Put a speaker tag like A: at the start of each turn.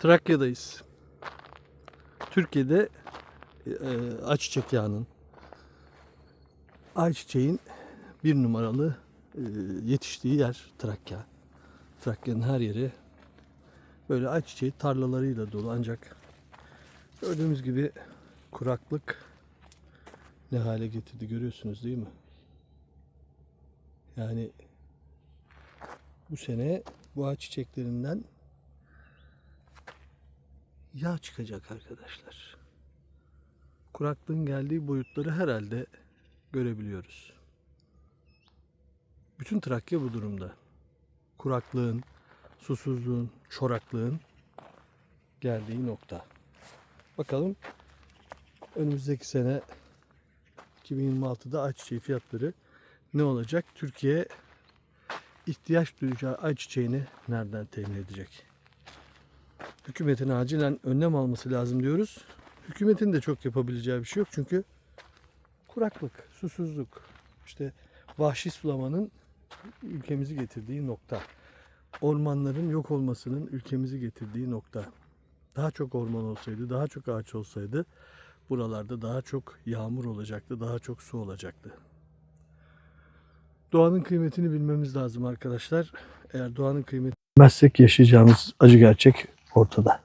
A: Trakya'dayız. Türkiye'de e, ayçiçek yağının, ayçiçeğin bir numaralı e, yetiştiği yer Trakya. Trakya'nın her yeri böyle ayçiçeği tarlalarıyla dolu ancak gördüğümüz gibi kuraklık ne hale getirdi görüyorsunuz değil mi? Yani bu sene bu ayçiçeklerinden yağ çıkacak arkadaşlar. Kuraklığın geldiği boyutları herhalde görebiliyoruz. Bütün Trakya bu durumda. Kuraklığın, susuzluğun, çoraklığın geldiği nokta. Bakalım önümüzdeki sene 2026'da ayçiçeği fiyatları ne olacak? Türkiye ihtiyaç duyacağı ayçiçeğini nereden temin edecek? Hükümetin acilen önlem alması lazım diyoruz. Hükümetin de çok yapabileceği bir şey yok çünkü kuraklık, susuzluk, işte vahşi sulamanın ülkemizi getirdiği nokta. Ormanların yok olmasının ülkemizi getirdiği nokta. Daha çok orman olsaydı, daha çok ağaç olsaydı buralarda daha çok yağmur olacaktı, daha çok su olacaktı. Doğanın kıymetini bilmemiz lazım arkadaşlar. Eğer doğanın kıymetini bilmezsek yaşayacağımız acı gerçek ortada.